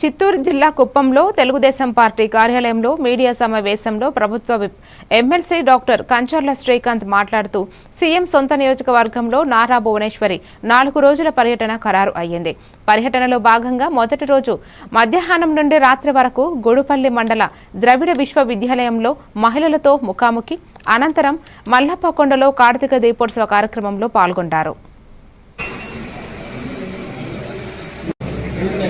చిత్తూరు జిల్లా కుప్పంలో తెలుగుదేశం పార్టీ కార్యాలయంలో మీడియా సమావేశంలో ప్రభుత్వ ఎమ్మెల్సీ డాక్టర్ కంచర్ల శ్రీకాంత్ మాట్లాడుతూ సీఎం సొంత నియోజకవర్గంలో నారా భువనేశ్వరి నాలుగు రోజుల పర్యటన ఖరారు అయ్యింది. పర్యటనలో భాగంగా మొదటి రోజు మధ్యాహ్నం నుండి రాత్రి వరకు గొడుపల్లి మండల ద్రవిడ విశ్వవిద్యాలయంలో మహిళలతో ముఖాముఖి అనంతరం మల్లప్పకొండలో కార్తీక దీపోత్సవ కార్యక్రమంలో పాల్గొంటారు. మనకి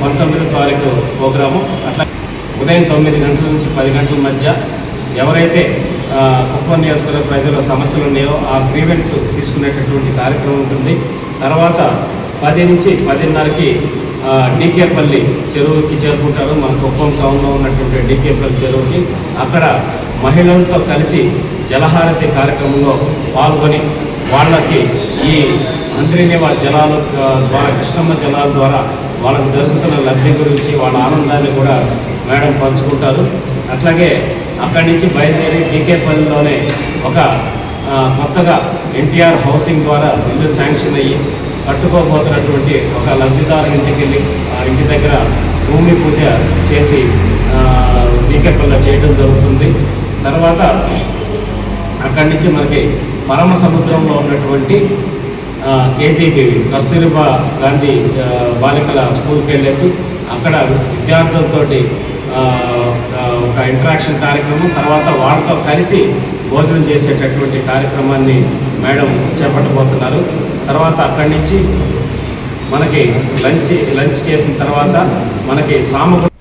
పంతొమ్మిదో తారీఖు ప్రోగ్రాము. అట్లా ఉదయం తొమ్మిది గంటల నుంచి పది గంటల మధ్య ఎవరైతే కుప్పం నియోజకవర్గ ప్రజల సమస్యలు ఉన్నాయో ఆ గ్రీవెన్స్ తీసుకునేటటువంటి కార్యక్రమం ఉంటుంది. తర్వాత పది నుంచి పదిన్నరకి డీకేపల్లి చెరువుకి చేరుకుంటారు. మన కుప్పం టౌన్లో ఉన్నటువంటి డీకేపల్లి చెరువుకి. అక్కడ మహిళలతో కలిసి జలహారతి కార్యక్రమంలో పాల్గొని వాళ్ళకి ఈ మంత్రినివా జలాల ద్వారా కృష్ణమ్మ జలాల ద్వారా వాళ్ళకు జరుగుతున్న లబ్ధి గురించి వాళ్ళ ఆనందాన్ని కూడా మేడం పంచుకుంటారు. అట్లాగే అక్కడి నుంచి బయలుదేరి డీకేపల్లిలోనే ఒక కొత్తగా ఎన్టీఆర్ హౌసింగ్ ద్వారా ఇల్లు శాంక్షన్ అయ్యి కట్టుకోబోతున్నటువంటి ఒక లబ్ధిదారు ఇంటికి వెళ్ళి ఆ ఇంటి దగ్గర భూమి పూజ చేసి ఆ, చేయటం చేయడం జరుగుతుంది. తర్వాత అక్కడి నుంచి మనకి పరమ సముద్రంలో ఉన్నటువంటి కేజీబీవి కస్తూరిబా గాంధీ బాలికల స్కూల్కి వెళ్ళేసి అక్కడ విద్యార్థులతో ఒక ఇంటరాక్షన్ కార్యక్రమం తర్వాత వాళ్ళతో కలిసి భోజనం చేసేటటువంటి కార్యక్రమాన్ని మేడం చేపట్టబోతున్నారు. తర్వాత అక్కడి నుంచి మనకి లంచ్ లంచ్ చేసిన తర్వాత మనకి సామగ్రి